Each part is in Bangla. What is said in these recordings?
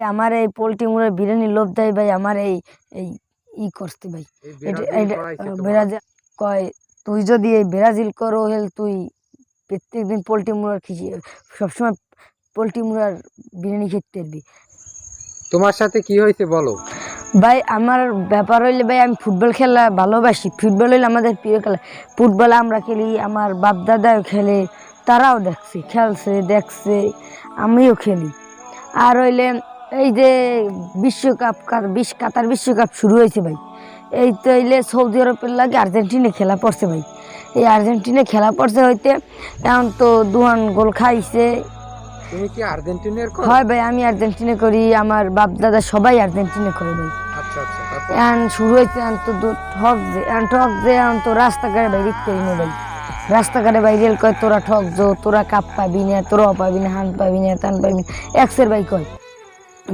আমার এই পোলট্রি মুড়ের বিরিয়ানি লোভ দেয় ভাই আমার এই এই ই করতে ভাই? ব্রাজিল কয় তুই যদি এই ব্রাজিল করো হেল তুই প্রত্যেক দিন পোলট্রি মুড়ার খিচি সবসময় পোলট্রি মুড়ার বিরিয়ানি খেতে পারবি। তোমার সাথে কি হয়েছে বলো? ভাই আমার ব্যাপার হইলে ভাই আমি ফুটবল খেলা ভালোবাসি। ফুটবল হইলে আমাদের প্রিয় খেলা। ফুটবল আমরা খেলি আমার বাপ দাদাও খেলে তারাও দেখছে খেলছে দেখছে আমিও খেলি। আর হইলে এই যে বিশ্বকাপ বিশ কাতার বিশ্বকাপ শুরু হয়েছে ভাই। এই তো হইলে সৌদি আরবের লাগে আর্জেন্টিনা খেলা পড়ছে ভাই। এই আর্জেন্টিনা খেলা পড়ছে হইতে এখন তো দুহান গোল খাইছে। তুমি কি আর্জেন্টিনার হয় ভাই আমি আর্জেন্টিনা করি আমার বাপ দাদা সবাই আর্জেন্টিনা করে ভাই। আচ্ছা আচ্ছা এখন শুরু হয়েছে এখন তো ঠক যে এখন ঠক যে এখন তো রাস্তাঘাটে বাইরে করি না ভাই। রাস্তাঘাটে বাইরে কয় তোরা ঠক যো তোরা কাপ পাবি না তোরাও পাবি না হান পাবি না তান পাবি না। এক্সের ভাই কয়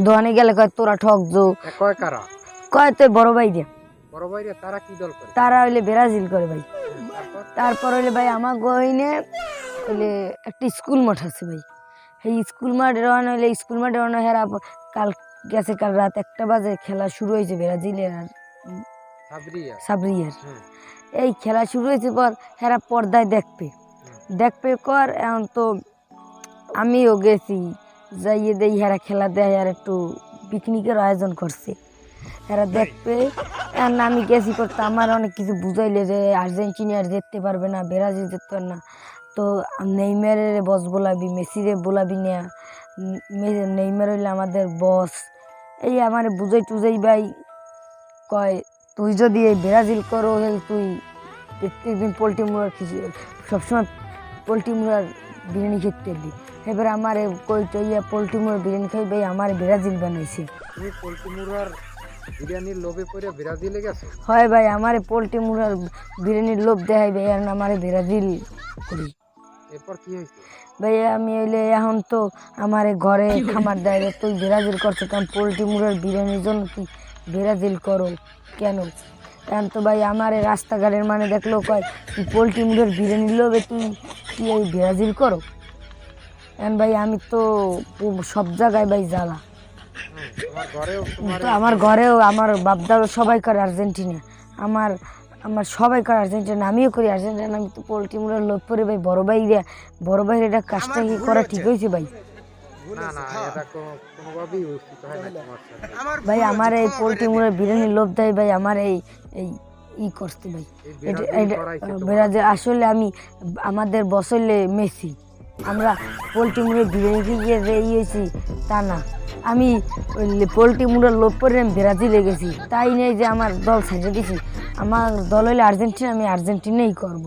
দোকানে গেলে কয় তোরা ঠক যো। কয় কারা? কয় তো বড় ভাই দিয়ে। বড় ভাইরা তারা কি দল করে? তারা হইলে ব্রাজিল করে ভাই। তারপর? হইলে ভাই আমার গইনে হইলে একটা স্কুল মাঠ আছে ভাই। সেই স্কুল মাঠে রওনা হইলে স্কুল মাঠে রওনা হেরা কাল গেছে কাল রাত একটা বাজে খেলা শুরু হয়েছে ব্রাজিলের আর সাবরিয়া। সাবরিয়ার। এই খেলা শুরু হয়েছে পর হেরা পর্দায় দেখবে। দেখবে কর এখন তো আমিও গেছি। যাইয়ে দেই হেরা খেলা দেয় আর একটু পিকনিকের আয়োজন করছে। হেরা দেখবে আমি গেছি করতে আমার অনেক কিছু বুঝাইলে যে আর্জেন্টিনা আর জিততে পারবে না ব্রাজিল জিততে পারবে না। তো নেইমারের বস বলাবি মেসিরে বলাবি না নেইমার হইলে আমাদের বস। এই আমার বুঝাই টুজাই ভাই কয় তুই যদি এই ব্রাজিল করো হেল তুই প্রত্যেকদিন পোলট্রি মুড়ার সবসময় পোলট্রি মুড়ার বিরিয়ানি খেতে পারবি। এবার আমার কইটা ইয়া পোলট্রি মুড়ার বিরিয়ানি খাই ভাই আমার ব্রাজিল বানাইছে। তুমি পোলট্রি বিরিয়ানির লোভে পড়ে ব্রাজিলে গেছো? হয় ভাই আমার পোলট্রি মুড়ার বিরিয়ানির লোভ দেখাই ভাই আর আমার ব্রাজিল করি। এরপর কি হয়েছে ভাই আমি হইলে এখন তো আমার ঘরে খামার দেয় তুই ব্রাজিল করছ কারণ পোলট্রি মুড়ার বিরিয়ানির জন্য কি ব্রাজিল করো? কেন? এখন তো ভাই আমার এই রাস্তাঘাটের মানে দেখল কয় তুই পোলট্রি মুড়ার বিরিয়ানি লোভে তুই কি এই ব্রাজিল করো? ভাই আমি তো সব জায়গায় ভাই জ্বালা। তো আমার ঘরেও আমার বাপদারও সবাই করে আর্জেন্টিনা। আমার আমার সবাই করে আর্জেন্টিনা আমিও করি আর্জেন্টিনা। আমি তো পোলট্রি মুড়ার লোভ করে ভাই বড় ভাইরা বড় ভাইরা এটা কাজটা কি করা ঠিক হয়েছে ভাই? না না এটা কোনো- কোনোভাবেই উচিত হয় ভাই আমার এই পোলট্রি মুড়ের বিরিয়ানি লোভ দেয় ভাই আমার এই এই ই করতে ভাই। এটা আসলে আমি আমাদের বসলে মেসি। আমরা পোলট্রি মুড়ের বিরিয়ানি খেয়ে যে ই হয়েছি তা না আমি পোলট্রি মুড়ের লোভ করে আমি ব্রাজিলে গেছি। তাই নেই যে আমার দল ছেড়ে দিছি। আমার দল হইলে আর্জেন্টিনা আমি আর্জেন্টিনাই করব।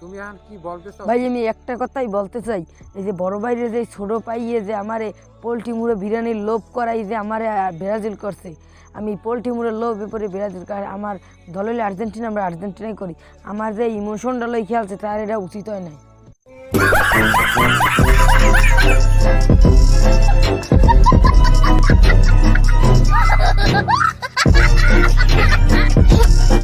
তুমি এখন কি বলতে চাও ভাই আমি একটা কথাই বলতে চাই। এই যে বড় বাইরে যে ছোট পাইয়ে যে আমারে পোলট্রি মুড়ে বিরিয়ানির লোভ করাই যে আমারে ব্রাজিল করছে। আমি পোলট্রি মুড়ের লোভ এরপরে ব্রাজিল করে আমার দল হলে আর্জেন্টিনা আমরা আর্জেন্টিনাই করি। আমার যে ইমোশনটা লই খেয়ালছে তার এটা উচিত হয় নাই। Thank you.